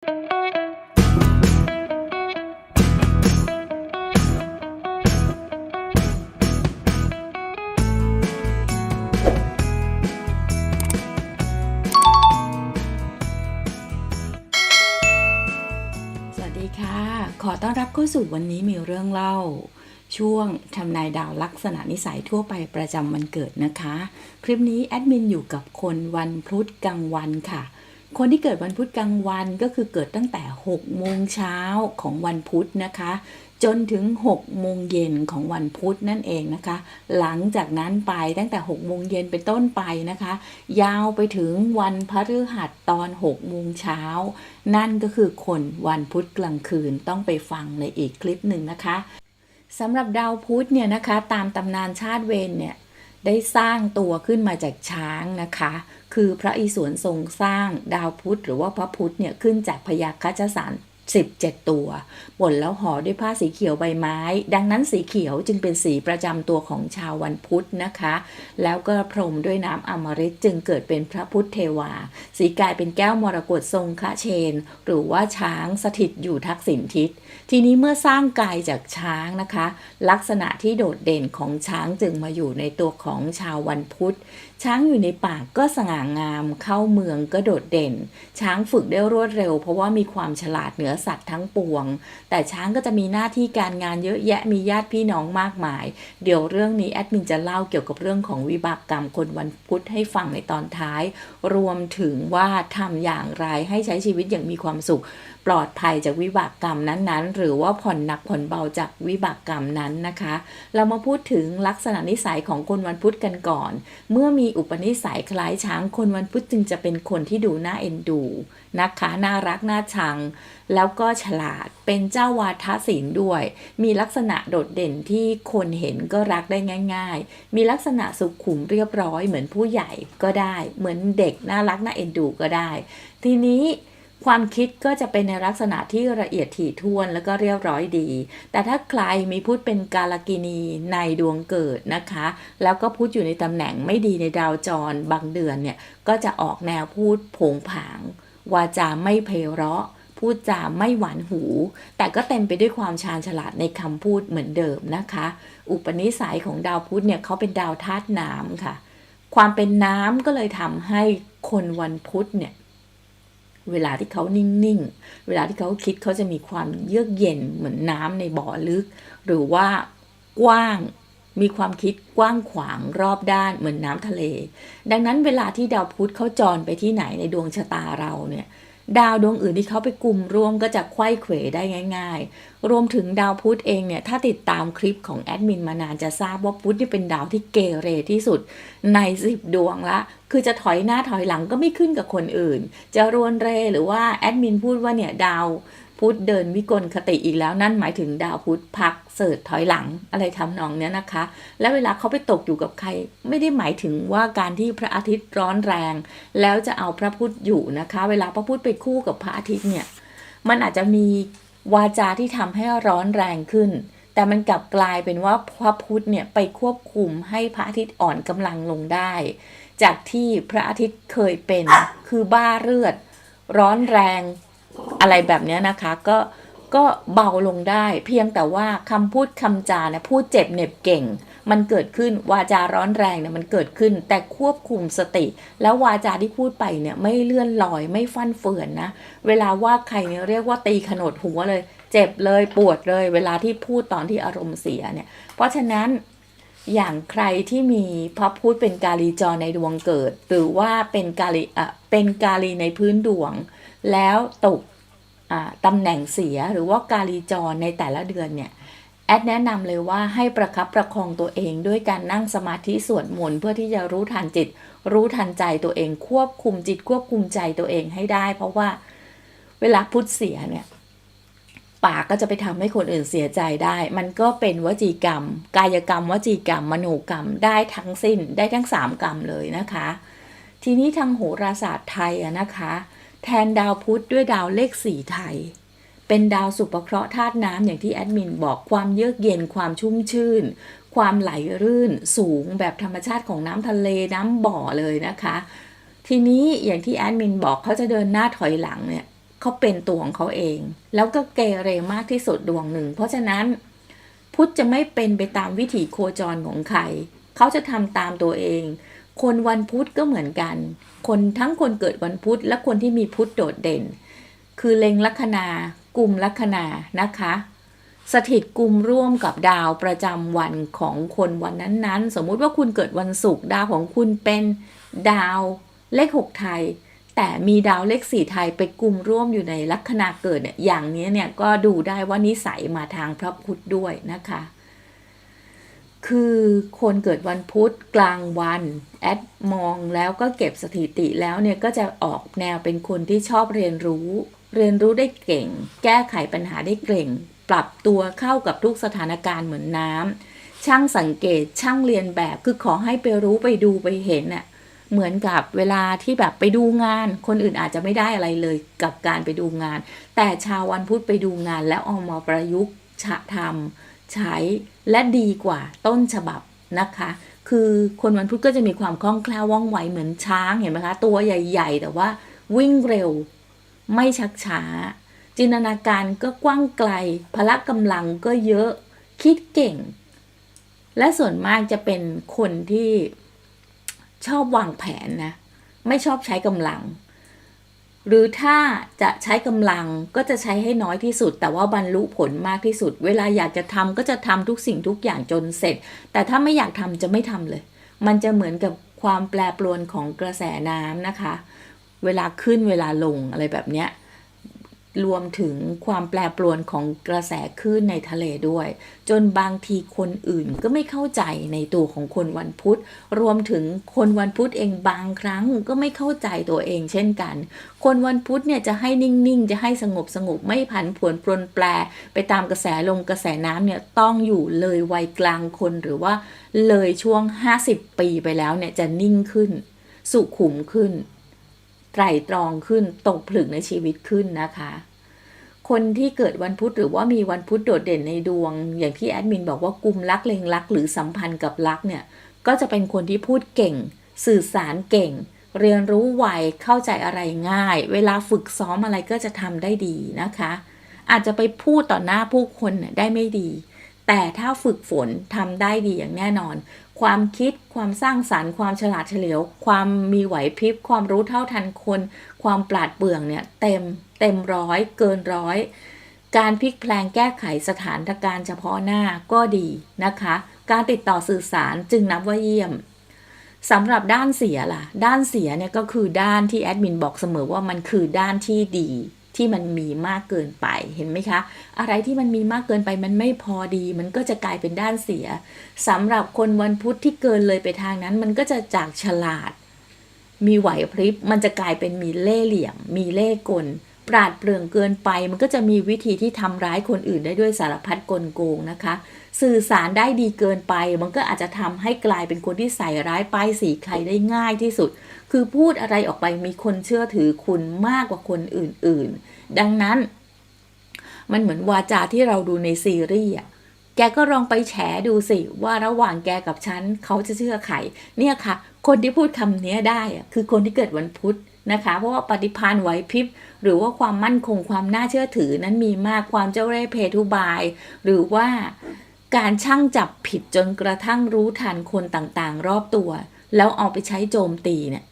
สวัสดีค่ะขอต้อนรับเข้าสู่วันนี้มีเรื่องเล่า ช่วงทำนายดาวลักษณะนิสัยทั่วไปประจำวันเกิดนะคะ คลิปนี้แอดมินอยู่กับคนวันพุธกลางวันค่ะ คนที่เกิดวันพุธกลางวันก็คือเกิดตั้งแต่6โมงเช้าของวันพุธนะคะ จนถึง6โมงเย็นของวันพุธนั่นเองนะคะ หลังจากนั้นไปตั้งแต่6โมงเย็นเป็นต้นไปนะคะ ยาวไปถึงวันพฤหัสตอน6โมงเช้านั่นก็คือคนวันพุธกลางคืนต้องไปฟังในอีกคลิปหนึ่งนะคะสำหรับดาวพุธเนี่ยนะคะ ตามตำนานชาติเวรเนี่ย ได้สร้างตัวขึ้นมาจากช้างนะคะ คือพระอิศวรทรงสร้างดาวพุธหรือว่าพระพุธเนี่ยขึ้นจากพยาคัจสาร 17 ตัวบนแล้วห่อด้วยผ้าสีเขียวใบไม้ ดังนั้นสีเขียวจึงเป็นสีประจำตัวของชาววันพุธนะคะ แล้วก็พรมด้วยน้ำอมฤตจึงเกิดเป็นพระพุทธเทวา สีกายเป็นแก้วมรกตทรงคะเชน หรือว่าช้างสถิตอยู่ทักษิณทิศ ทีนี้เมื่อสร้างกายจากช้างนะคะ ลักษณะที่โดดเด่นของช้างจึงมาอยู่ในตัวของชาววันพุธ ช้างอยู่ในป่าก็สง่างาม เข้าเมืองก็โดดเด่น ช้างฝึกได้รวดเร็ว เพราะว่ามีความฉลาดเหนือสัตว์ทั้งปวง แต่ช้างก็จะมีหน้าที่การงานเยอะแยะมีญาติพี่น้องมากมาย เดี๋ยวเรื่องนี้แอดมินจะเล่าเกี่ยวกับเรื่องของวิบากกรรมคนวันพุธให้ฟังในตอนท้าย รวมถึงว่าทำอย่างไรให้ใช้ชีวิตอย่างมีความสุข ปลอดภัยจากวิบากกรรมนั้นๆ หรือว่าผ่อนหนักผ่อนเบาจากวิบากกรรมนั้นนะคะ เรามาพูดถึงลักษณะนิสัยของคนวันพุธกันก่อน เมื่อมีอุปนิสัยคล้ายช้างคนวันพุธจึงจะเป็นคนที่ดูน่าเอ็นดูนะคะน่ารักน่าชัง แล้วก็ฉลาดเป็นเจ้าวาทศิลป์ด้วย มีลักษณะโดดเด่นที่คนเห็นก็รักได้ง่าย ๆ มีลักษณะสุขุมเรียบร้อยเหมือนผู้ใหญ่ก็ได้ เหมือนเด็กน่ารักน่าเอ็นดูก็ได้ ทีนี้ ความคิดก็จะเป็นในลักษณะที่ละเอียดถี่ถ้วนแล้วก็เรียบร้อยดี แต่ถ้าใครมีพุธเป็นกาลกินีในดวงเกิดนะคะ แล้วก็พุธอยู่ในตำแหน่งไม่ดีในดาวจรบางเดือนเนี่ย ก็จะออกแนวพูดผงผาง วาจาไม่เพเราะพูดจาไม่หวานหู แต่ก็เต็มไปด้วยความชาญฉลาดในคำพูดเหมือนเดิมนะคะ อุปนิสัยของดาวพุธเนี่ยเขาเป็นดาวธาตุน้ำค่ะ ความเป็นน้ำก็เลยทำให้คนวันพุธเนี่ย เวลาที่เขานิ่งๆ เวลาที่เขาคิดเขาจะมีความเยือกเย็นเหมือนน้ำในบ่อลึก หรือว่ากว้างมีความคิดกว้างขวางรอบด้านเหมือนน้ำทะเล ดังนั้นเวลาที่ดาวพุธเขาจรไปที่ไหนในดวงชะตาเราเนี่ย ดาวดวงอื่นที่เขาไปกลุ่มร่วมก็จะควยเขวได้ง่าย ๆ รวมถึงดาวพุธเองเนี่ยถ้าติดตามคลิปของแอดมินมานานจะทราบว่าพุธนี่เป็นดาวที่เกเรที่สุดในสิบดวงละ คือจะถอยหน้าถอยหลังก็ไม่ขึ้นกับคนอื่น จะรวนเรหรือว่าแอดมินพูดว่าเนี่ยดาว พุธเดินวิกลคติอีกแล้วนั่นหมายถึงดาวพุธพักเสิร์ชถอยหลังอะไรทำนองเนี้ยนะคะ แล้วเวลาเขาไปตกอยู่กับใคร ไม่ได้หมายถึงว่าการที่พระอาทิตย์ร้อนแรง แล้วจะเอาพระพุธอยู่นะคะ เวลาพระพุธไปคู่กับพระอาทิตย์เนี่ยมันอาจจะมีวาจาที่ทำให้ร้อนแรงขึ้น แต่มันกลับกลายเป็นว่าพระพุธเนี่ยไปควบคุมให้พระอาทิตย์อ่อนกำลังลงได้ จากที่พระอาทิตย์เคยเป็นคือบ้าเลือด ร้อนแรง อะไรแบบนี้นะคะก็ก็เบาลงได้เพียงแต่ว่าคำพูดคำจาเนี่ยพูดเจ็บเหน็บเก่ง มันเกิดขึ้นวาจาร้อนแรงเนี่ยมันเกิดขึ้น แต่ควบคุมสติ แล้ววาจาที่พูดไปเนี่ยไม่เลื่อนลอยไม่ฟั่นเฟือนนะ เวลาว่าใครเนี่ยเรียกว่าตีขนดหัวเลย เจ็บเลยปวดเลย เวลาที่พูดตอนที่อารมณ์เสียเนี่ย เพราะฉะนั้นอย่างใครที่มีพระพุธเป็นกาลีจรในดวงเกิด หรือว่าเป็นกาลีอะเป็นกาลีในพื้นดวง แล้วตก ตำแหน่งเสียหรือว่ากาลีจรในแต่ละเดือนเนี่ยแอดแนะนำเลยว่าให้ประคับประคองตัวเองด้วยการนั่งสมาธิสวดมนต์เพื่อที่จะรู้ทันจิต รู้ทันใจตัวเองควบคุมจิตควบคุมใจตัวเองให้ได้ เพราะว่าเวลาพุทธเสียเนี่ยปากก็จะไปทำให้คนอื่นเสียใจได้ มันก็เป็นวจีกรรม กายกรรม วจีกรรม มโนกรรม ได้ทั้งสิ้น ได้ทั้งสามกรรมเลยนะคะ ทีนี้ทางโหราศาสตร์ไทยนะคะ แทนดาวพุธด้วยดาวเลขสี่ไทย เป็นดาวสุภเคราะห์ธาตุน้ำอย่างที่แอดมินบอกความเยือกเย็นความชุ่มชื่น ความไหลรื่นสูงแบบธรรมชาติของน้ำทะเลน้ำบ่อเลยนะคะ ทีนี้อย่างที่แอดมินบอกเขาจะเดินหน้าถอยหลังเนี่ยเขาเป็นตัวของเขาเอง แล้วก็เกเรมากที่สุดดวงหนึ่ง เพราะฉะนั้น พุทธจะไม่เป็นไปตามวิถีโคจรของใครเขาจะทำตามตัวเอง คนวันพุธก็เหมือนกัน คนทั้งคนเกิดวันพุธและคนที่มีพุธโดดเด่น คือเล็งลัคนากลุ่มลัคนานะคะ สถิตกลุ่มร่วมกับดาวประจำวันของคนวันนั้นๆ สมมุติว่าคุณเกิดวันศุกร์ดาวของคุณเป็นดาวเลขหกไทย แต่มีดาวเลขสี่ไทยไปกลุ่มร่วมอยู่ในลัคนาเกิดเนี่ยอย่างนี้เนี่ยก็ดูได้ว่านิสัยมาทางพระพุธด้วยนะคะ คือคนเกิดวันพุธกลางวันแอดมองแล้วก็เก็บสถิติแล้วเนี่ยก็จะออกแนวเป็นคนที่ชอบเรียนรู้ เรียนรู้ได้เก่ง แก้ไขปัญหาได้เก่ง ปรับตัวเข้ากับทุกสถานการณ์เหมือนน้ำช่างสังเกตช่างเรียนแบบคือขอให้ไปรู้ไปดูไปเห็นน่ะเหมือนกับเวลาที่แบบไปดูงาน คนอื่นอาจจะไม่ได้อะไรเลยกับการไปดูงาน แต่ชาววันพุธไปดูงานแล้วเอามาประยุกต์ฉะทำ ใช้และดีกว่าต้นฉบับนะคะ คือคนวันพุธก็จะมีความคล่องแคล่วว่องไวเหมือนช้างเห็นไหมคะตัวใหญ่ ๆ แต่ว่าวิ่งเร็วไม่ชักช้า จินตนาการก็กว้างไกล พละกำลังก็เยอะคิดเก่ง และส่วนมากจะเป็นคนที่ชอบวางแผนนะ ไม่ชอบใช้กำลัง หรือถ้าจะใช้กำลังก็จะใช้ให้น้อยที่สุด แต่ว่าบรรลุผลมากที่สุด เวลาอยากจะทำก็จะทำทุกสิ่งทุกอย่างจนเสร็จ แต่ถ้าไม่อยากทำจะไม่ทำเลย มันจะเหมือนกับความแปรปรวนของกระแสน้ำนะคะ เวลาขึ้นเวลาลงอะไรแบบเนี้ย รวมถึงความแปรปรวนของกระแสคลื่นในทะเลด้วย จนบางทีคนอื่นก็ไม่เข้าใจในตัวของคนวันพุธ รวมถึงคนวันพุธเองบางครั้งก็ไม่เข้าใจตัวเองเช่นกัน คนวันพุธเนี่ยจะให้นิ่งๆ จะให้สงบสงบไม่ผันผวนปรนแปร ไปตามกระแสลมกระแสน้ำเนี่ยต้องอยู่เลยวัยกลางคนหรือว่าเลยช่วง 50 ปีไปแล้วเนี่ยจะนิ่งขึ้น สุขุมขึ้น ไตร่ตรองขึ้นตกผลึกในชีวิตขึ้นนะคะ คนที่เกิดวันพุธหรือว่ามีวันพุธโดดเด่นในดวง อย่างที่แอดมินบอกว่ากลุ่มรักเลงรักหรือสัมพันธ์กับรักเนี่ยก็จะเป็นคนที่พูดเก่ง สื่อสารเก่ง เรียนรู้ไวเข้าใจอะไรง่าย เวลาฝึกซ้อมอะไรก็จะทำได้ดีนะคะ อาจจะไปพูดต่อหน้าผู้คนได้ไม่ดี แต่ถ้าฝึกฝนทำได้ดีอย่างแน่นอน ความคิดความสร้างสารรค์ ความฉลาดเฉลียว ความมีไหวพริบ ความรู้เท่าทันคน ความปราดเปรื่องเนี่ยเต็มเต็มร้อย เกินร้อย การพลิกแพลงแก้ไขสถานการณ์เฉพาะหน้าก็ดีนะคะ การติดต่อสื่อสารจึงนับว่าเยี่ยมสำหรับด้านเสียล่ะ ด้านเสียเนี่ยก็คือด้านที่แอดมินบอกเสมอว่ามันคือด้านที่ดี ที่มันมีมากเกินไปเห็นไหมคะ อะไรที่มันมีมากเกินไปมันไม่พอดี มันก็จะกลายเป็นด้านเสียสำหรับคนวันพุธที่เกินเลยไปทางนั้น มันก็จะจากฉลาด มีไหวพริบมันจะกลายเป็นมีเล่เหลี่ยม มีเล่กลปราดเปรื่องเกินไป มันก็จะมีวิธีที่ทำร้ายคนอื่นได้ด้วยสารพัดกลโกงนะคะ สื่อสารได้ดีเกินไป มันก็อาจจะทำให้กลายเป็นคนที่ใส่ร้ายป้ายสีใครได้ง่ายที่สุด คือพูดอะไรออกไปมีคนเชื่อถือคุณมากกว่าคนอื่นๆ ดังนั้น มันเหมือนวาจาที่เราดูในซีรีส์อะแกก็ลองไปแฉดูสิ ว่าระหว่างแกกับฉันเขาจะเชื่อใครเนี่ยค่ะ คนที่พูดคำนี้ได้อะคือคนที่เกิดวันพุธนะคะ เพราะว่าปฏิพานไหวพริบหรือว่าความมั่นคงความน่าเชื่อถือนั้นมีมากความเจ้าเร่ห์เพทุบาย หรือว่าการช่างจับผิดจนกระทั่งรู้ทันคนต่างๆ รอบตัว แล้วเอาไปใช้โจมตีเนี่ย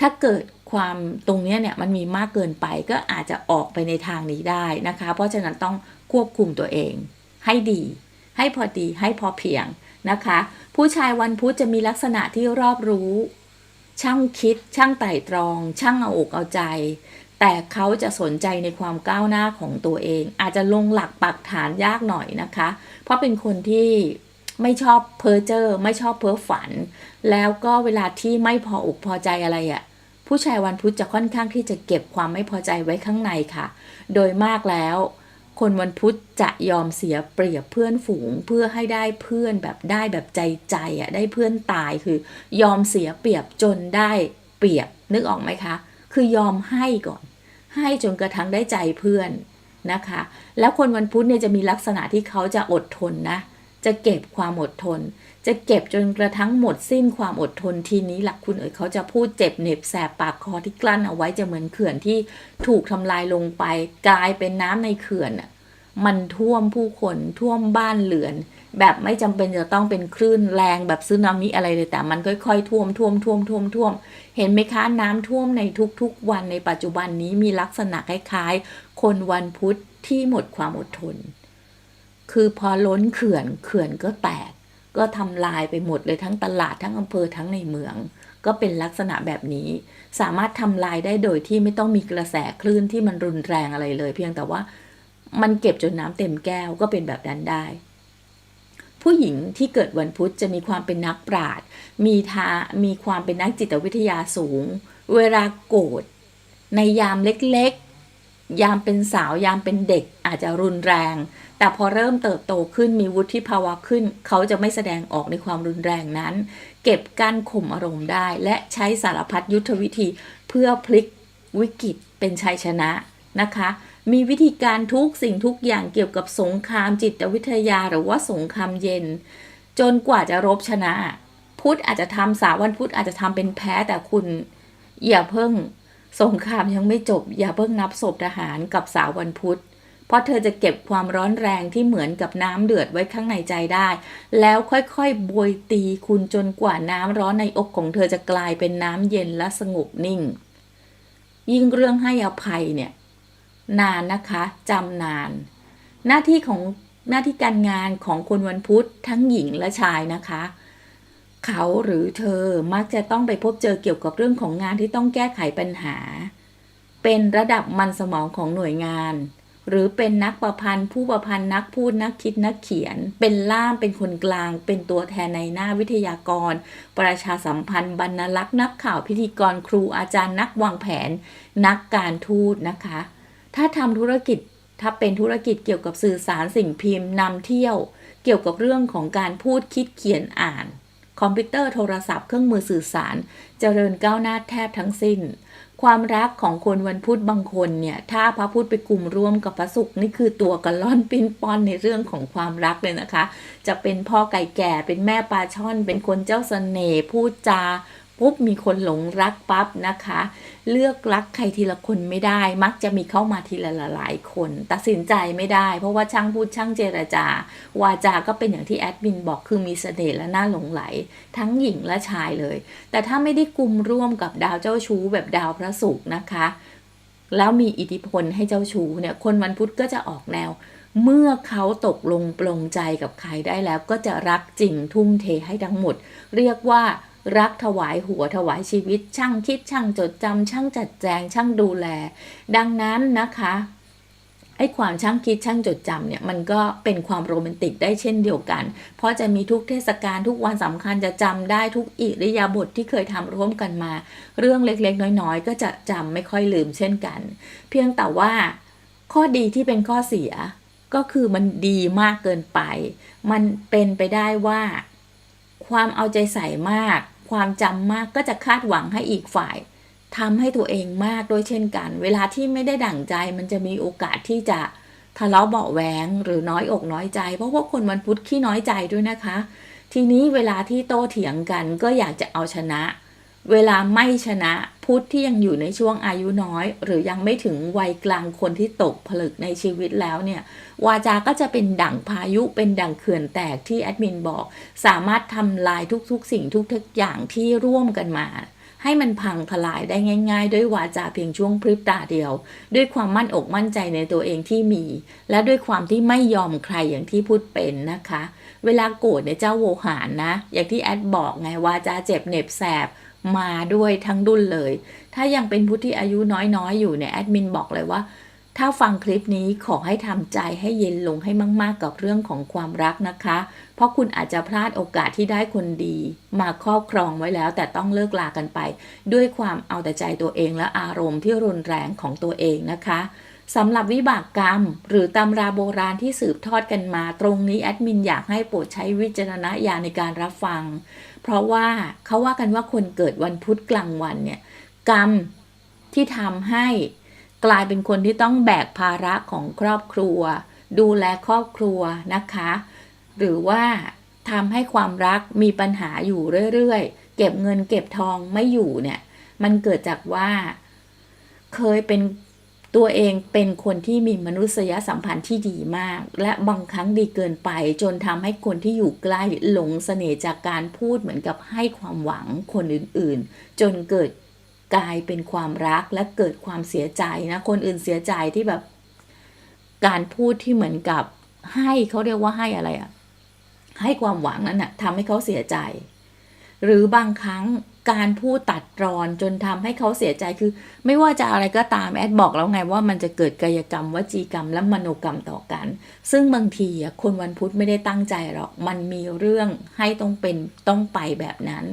ถ้าเกิดความตรงนี้เนี่ยมันมีมากเกินไปก็อาจจะออกไปในทางนี้ได้นะคะ เพราะฉะนั้นต้องควบคุมตัวเอง ให้ดี ให้พอดีให้พอเพียงนะคะ ผู้ชายวันพุธจะมีลักษณะที่รอบรู้ ช่างคิด ช่างไตร่ตรอง ช่างเอาอกเอาใจ แต่เขาจะสนใจในความก้าวหน้าของตัวเอง อาจจะลงหลักปักฐานยากหน่อยนะคะ เพราะเป็นคนที่ ไม่ชอบเพ้อเจ้อไม่ชอบเพ้อฝัน แล้วก็เวลาที่ไม่พออกพอใจอะไรอะ่ะผู้ชายวันพุธจะค่อนข้างที่จะเก็บความไม่พอใจไว้ข้างในค่ะ โดยมากแล้ว คนวันพุธจะยอมเสียเปรียบเพื่อนฝูงเพื่อให้ได้เพื่อนแบบได้แบบใจใจอะได้เพื่อนตายคือยอมเสียเปรียบจนได้เปรียบนึกออกไหมคะ คือยอมให้ก่อน ให้จนกระทั่งได้ใจเพื่อนนะคะ แล้วคนวันพุธเนี่ยจะมีลักษณะที่เขาจะอดทนนะ จะเก็บความอดทน จะเก็บจนกระทั่งหมดสิ้นความอดทนทีนี้หลักคุณเอ๋ยเขาจะพูดเจ็บเหน็บแสบปากคอที่กลั้นเอาไว้จะเหมือนเขื่อนที่ถูกทำลายลงไป กลายเป็นน้ำในเขื่อนมันท่วมผู้คนท่วมบ้านเรือน แบบไม่จำเป็นจะต้องเป็นคลื่นแรงแบบซึนามิอะไรเลยแต่มันค่อยๆท่วมท่วมท่วมท่วมท่วม เห็นไหมคะน้ำท่วมในทุกๆ วันในปัจจุบันนี้มีลักษณะคล้ายๆ คนวันพุธที่หมดความอดทน คือพอล้นเขื่อนเขื่อนก็แตก ก็ทำลายไปหมดเลยทั้งตลาดทั้งอำเภอทั้งในเมือง ก็เป็นลักษณะแบบนี้ สามารถทำลายได้โดยที่ไม่ต้องมีกระแสคลื่นที่มันรุนแรงอะไรเลย เพียงแต่ว่ามันเก็บจนน้ำเต็มแก้วก็เป็นแบบนั้นได้ ผู้หญิงที่เกิดวันพุธจะมีความเป็นนักปราชญ์มีทามีความเป็นนักจิตวิทยาสูง เวลาโกรธในยามเล็กๆ ยามเป็นสาวยามเป็นเด็กอาจจะรุนแรง แต่พอเริ่มเติบโตขึ้นมีวุฒิภาวะขึ้น เขาจะไม่แสดงออกในความรุนแรงนั้น เก็บกั้นข่มอารมณ์ได้ และใช้สารพัดยุทธวิธีเพื่อพลิกวิกฤตเป็นชัยชนะนะคะ มีวิธีการทุกสิ่งทุกอย่างเกี่ยวกับสงครามจิตวิทยาหรือว่าสงครามเย็น จนกว่าจะรบชนะ พุทธอาจจะทำสาวันพุทธอาจจะทำเป็นแพ้แต่คุณอย่าเพิ่งสงครามยังไม่จบ อย่าเพิ่งนับศพทหารกับสาววันพุธ เพราะเธอจะเก็บความร้อนแรงที่เหมือนกับน้ำเดือดไว้ข้างในใจได้ แล้วค่อยๆบวยตีคุณจนกว่าน้ำร้อนในอกของเธอจะกลายเป็นน้ำเย็นและสงบนิ่ง ยิ่งเรื่องให้อภัยเนี่ย นานนะคะจำนาน หน้าที่ของหน้าที่การงานของคนวันพุธทั้งหญิงและชายนะคะ เขาหรือเธอมักจะต้องไปพบเจอเกี่ยวกับเรื่องของงานที่ต้องแก้ไขปัญหา เป็นระดับมันสมองของหน่วยงาน หรือเป็นนักประพันธ์ ผู้ประพันธ์นักพูดนักคิดนักเขียน เป็นล่ามเป็นคนกลาง เป็นตัวแทนในหน้าวิทยากร ประชาสัมพันธ์ บรรณลักษ์นักข่าวพิธีกรครูอาจารย์นักวางแผน นักการทูตนะคะ ถ้าทำธุรกิจถ้าเป็นธุรกิจเกี่ยวกับสื่อสารสิ่งพิมพ์นำเที่ยว เกี่ยวกับเรื่องของการพูดคิดเขียนอ่าน คอมพิวเตอร์โทรศัพท์เครื่องมือสื่อสาร เจริญก้าวหน้าแทบทั้งสิ้น ความรักของคนวันพุธบางคนเนี่ยถ้าพระพุธไปกลุ่มร่วมกับพระศุกร์นี่คือตัวกระล่อนปิ้นป้อนในเรื่องของความรักเลยนะคะ จะเป็นพ่อไก่แก่เป็นแม่ปลาช่อน เป็นคนเจ้าเสน่ห์พูดจา ปุ๊บมีคนหลงรักปั๊บนะคะ เลือกรักใครทีละคนไม่ได้ มักจะมีเข้ามาทีละหลายคน ตัดสินใจไม่ได้ เพราะว่าช่างพูดช่างเจรจา วาจาก็เป็นอย่างที่แอดมินบอกคือมีเสน่ห์และน่าหลงไหล ทั้งหญิงและชายเลย แต่ถ้าไม่ได้กลุ่มร่วมกับดาวเจ้าชู้แบบดาวพระศุกร์นะคะ แล้วมีอิทธิพลให้เจ้าชู้เนี่ยคนวันพุธก็จะออกแนวเมื่อเขาตกลงปลงใจกับใครได้แล้วก็จะรักจริงทุ่มเทให้ทั้งหมด เรียกว่า รักถวายหัวถวายชีวิต ช่างคิดช่างจดจำช่างจัดแจงช่างดูแล ดังนั้นนะคะไอ้ความช่างคิดช่างจดจำเนี่ยมันก็เป็นความโรแมนติกได้เช่นเดียวกัน เพราะจะมีทุกเทศกาลทุกวันสำคัญจะจำได้ทุกอิริยาบถทที่เคยทำร่วมกันมา เรื่องเล็กๆ น้อยๆ ก็จะจำไม่ค่อยลืมเช่นกัน เพียงแต่ว่าข้อดีที่เป็นข้อเสียก็คือมันดีมากเกินไป มันเป็นไปได้ว่า ความเอาใจใส่มาก ความจำมากก็จะคาดหวังให้อีกฝ่ายทำให้ตัวเองมากด้วยเช่นกัน เวลาที่ไม่ได้ดั่งใจมันจะมีโอกาสที่จะทะเลาะเบาแหวงหรือน้อยอกน้อยใจ เพราะว่าคนวันพุธขี้น้อยใจด้วยนะคะ ทีนี้เวลาที่โต้เถียงกันก็อยากจะเอาชนะ เวลาไม่ชนะพุทธที่ยังอยู่ในช่วงอายุน้อย หรือยังไม่ถึงวัยกลางคนที่ตกผลึกในชีวิตแล้วเนี่ยวาจาก็จะเป็นดั่งพายุเป็นดั่งเขื่อนแตกที่แอดมินบอก สามารถทำลายทุกๆ สิ่งทุกๆอย่างที่ร่วมกันมา ให้มันพังทลายได้ง่าย ๆ ด้วยวาจาเพียงช่วงพริบตาเดียว ด้วยความมั่นอกมั่นใจในตัวเองที่มี และด้วยความที่ไม่ยอมใครอย่างที่พูดเป็นนะคะ เวลาโกรธเนี่ยเจ้าโวหารนะ อย่างที่แอดบอกไงวาจาเจ็บเหน็บแสบ มาด้วยทั้งดุลเลย ถ้ายังเป็นผู้ที่อายุน้อยๆ อยู่เนี่ยแอดมินบอกเลยว่า ถ้าฟังคลิปนี้ขอให้ทำใจให้เย็นลงให้มาก ๆ กับเรื่องของความรักนะคะ เพราะคุณอาจจะพลาดโอกาสที่ได้คนดี มาครอบครองไว้แล้ว แต่ต้องเลิกลากันไป ด้วยความเอาแต่ใจตัวเองและอารมณ์ที่รุนแรงของตัวเองนะคะสำหรับวิบากกรรม หรือตำราโบราณที่สืบทอดกันมา ตรงนี้แอดมินอยากให้โปรดใช้วิจารณญาณในการรับฟัง เพราะว่าเขาว่ากันว่าคนเกิดวันพุธกลางวันเนี่ยกรรมที่ทำให้กลายเป็นคนที่ต้องแบกภาระของครอบครัว ดูแลครอบครัวนะคะ หรือว่าทำให้ความรักมีปัญหาอยู่เรื่อยๆ เก็บเงินเก็บทองไม่อยู่เนี่ย มันเกิดจากว่า เคยเป็น ตัวเองเป็นคนที่มีมนุษยสัมพันธ์ที่ดีมาก และบางครั้งดีเกินไป จนทำให้คนที่อยู่ใกล้หลงเสน่ห์จากการพูดเหมือนกับให้ความหวังคนอื่นๆ จนเกิดกลายเป็นความรักและเกิดความเสียใจนะคนอื่นเสียใจที่แบบ การพูดที่เหมือนกับให้เขาเรียกว่าให้อะไรอะให้ความหวังนั้นนะทำให้เขาเสียใจ หรือบางครั้ง การพูดตัดรอนจนทำให้เขาเสียใจคือ ไม่ว่าจะอะไรก็ตามแอดบอกแล้วไงว่ามันจะเกิดกายกรรมวจีกรรมและมโนกรรมต่อกัน ซึ่งบางทีอะคนวันพุธไม่ได้ตั้งใจหรอก มันมีเรื่องให้ต้องเป็นต้องไปแบบนั้น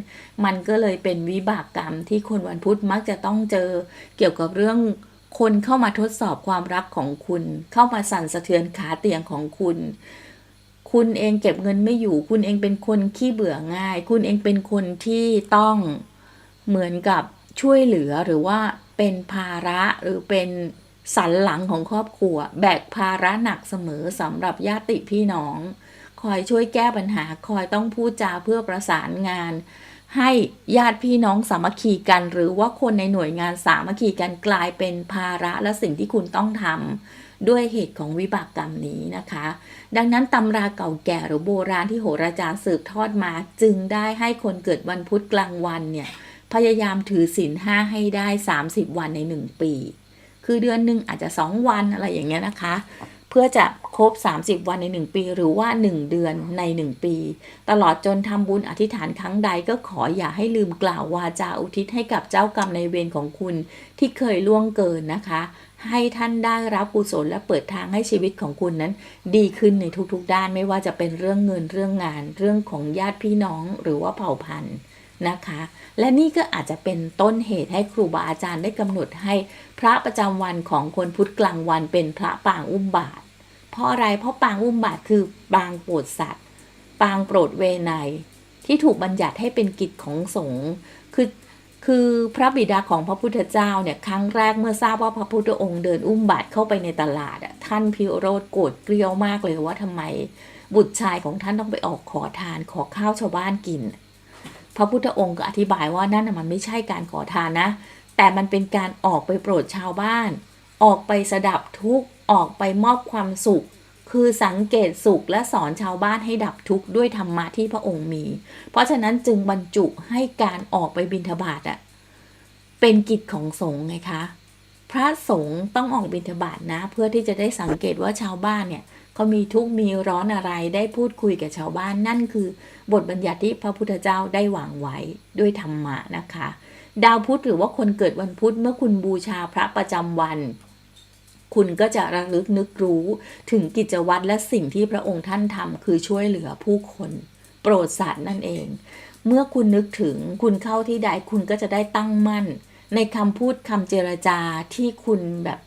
มันก็เลยเป็นวิบากกรรมที่คนวันพุธมักจะต้องเจอเกี่ยวกับเรื่องคนเข้ามาทดสอบความรักของคุณ เข้ามาสั่นสะเทือนขาเตียงของคุณ คุณเองเก็บเงินไม่อยู่ คุณเองเป็นคนขี้เบื่อง่าย คุณเองเป็นคนที่ต้องเหมือนกับช่วยเหลือหรือว่าเป็นภาระหรือเป็นสันหลังของครอบครัว แบกภาระหนักเสมอสำหรับญาติพี่น้อง คอยช่วยแก้ปัญหาคอยต้องพูดจาเพื่อประสานงาน ให้ญาติพี่น้องสามัคคีกัน หรือว่าคนในหน่วยงานสามัคคีกันกลายเป็นภาระและสิ่งที่คุณต้องทำ ด้วยเหตุของวิบากกรรมนี้นะคะ ดังนั้นตำราเก่าแก่หรือโบราณที่โหราจารย์สืบทอดมา จึงได้ให้คนเกิดวันพุธกลางวันเนี่ยพยายามถือศีลห้าให้ได้ 30 วันใน 1 ปี คือเดือนหนึ่งอาจจะ 2 วันอะไรอย่างเงี้ยนะคะ เพื่อจะครบ 30 วันใน 1 ปี หรือว่า 1 เดือนใน 1 ปี ตลอดจนทำบุญอธิษฐานครั้งใดก็ขออย่าให้ลืมกล่าววาจาอุทิศให้กับเจ้ากรรมในเวรของคุณที่เคยล่วงเกินนะคะ ให้ท่านได้รับกุศลและเปิดทางให้ชีวิตของคุณนั้น ดีขึ้นในทุกๆ ด้านไม่ว่าจะเป็นเรื่องเงินเรื่องงาน เรื่องของญาติพี่น้องหรือว่าเผ่าพันธุ์นะคะ และนี่ก็อาจจะเป็นต้นเหตุให้ครูบาอาจารย์ได้กำหนดให้พระประจำวันของคนพุทธกลางวันเป็นพระปางอุ้มบาตร เพราะอะไรเพราะปางอุ้มบาตรคือปางโปรดสัตว์ปางโปรดเวไนที่ถูกบัญญัติให้เป็นกิจของสงฆ์คือคือพระบิดาของพระพุทธเจ้าเนี่ยครั้งแรกเมื่อทราบว่าพระพุทธองค์เดินอุ้มบาตรเข้าไปในตลาดอะท่านพิโรธโกรธเกลียวมากเลยว่าทำไมบุตรชายของท่านต้องไปออกขอทานขอข้าวชาวบ้านกิน พระพุทธองค์ก็อธิบายว่านั่นมันไม่ใช่การขอทานนะ แต่มันเป็นการออกไปโปรดชาวบ้าน ออกไปสดับทุกข์ ออกไปมอบความสุข คือสังเกตสุขและสอนชาวบ้านให้ดับทุกข์ด้วยธรรมะที่พระองค์มี เพราะฉะนั้นจึงบรรจุให้การออกไปบิณฑบาตอะเป็นกิจของสงฆ์ไงคะ พระสงฆ์ต้องออกบิณฑบาตนะ เพื่อที่จะได้สังเกตว่าชาวบ้านเนี่ยเขามีทุกข์มีร้อนอะไรได้พูดคุยกับชาวบ้านนั่นคือบทบัญญัติที่พระพุทธเจ้าได้วางไว้ด้วยธรรมะนะคะ ดาวพุธหรือว่าคนเกิดวันพุธเมื่อคุณบูชาพระประจำวัน คุณก็จะระลึกนึกรู้ถึงกิจวัตรและสิ่งที่พระองค์ท่านทำคือช่วยเหลือผู้คน โปรดสัตว์นั่นเอง เมื่อคุณนึกถึงคุณเข้าที่ใดคุณก็จะได้ตั้งมั่น ในคำพูดคำเจรจาที่คุณแบบ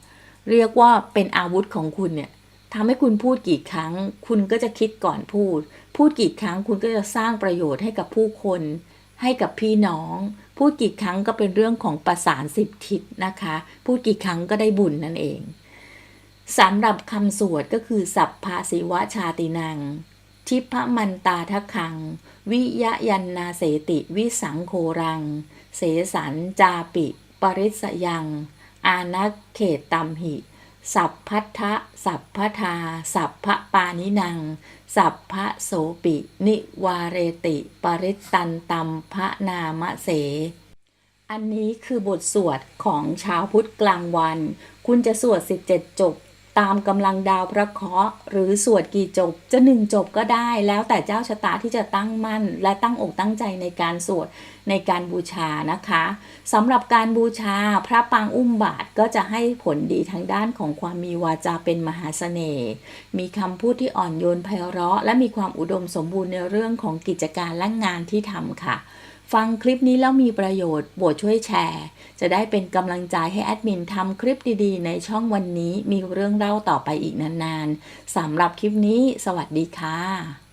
เรียกว่าเป็นอาวุธของคุณเนี่ยทำให้คุณพูดกี่ครั้ง คุณก็จะคิดก่อนพูด พูดกี่ครั้งคุณก็จะสร้างประโยชน์ให้กับผู้คน ให้กับพี่น้อง พูดกี่ครั้งก็เป็นเรื่องของประสานสิบทิศนะคะ พูดกี่ครั้งก็ได้บุญนั่นเอง สำหรับคำสวดก็คือ สัพพาสิวะชาตินัง ทิพมันตาทะคัง วิยะยันนาเสติวิสังโครัง เสสันจาปิ ปริสยัง อานักเขตตัมหิ สัพพัทธะสัพพทา สัพพปานินัง สัพพะโสปิ นิวาเรติ ปริตตันตัมพระนามะเสอันนี้คือบทสวดของชาวพุทธกลางวัน คุณจะสวด 17 จบ ตามกำลังดาวพระเคราะห์หรือสวดกี่จบจะหนึ่งจบก็ได้แล้วแต่เจ้าชะตาที่จะตั้งมั่น และตั้งอกตั้งใจในการสวดในการบูชานะคะสำหรับการบูชาพระปางอุ้มบาทก็จะให้ผลดีทางด้านของความมีวาจาเป็นมหาเสน่ห์มีคำพูดที่อ่อนโยนไพเราะ และมีความอุดมสมบูรณ์ในเรื่องของกิจการและงานที่ทำค่ะ ฟังคลิปนี้แล้วมีประโยชน์โปรดช่วยแชร์ จะได้เป็นกำลังใจให้แอดมินทำคลิปดีๆ ในช่องวันนี้มีเรื่องเล่าต่อไปอีกนานๆสำหรับคลิปนี้ สวัสดีค่ะ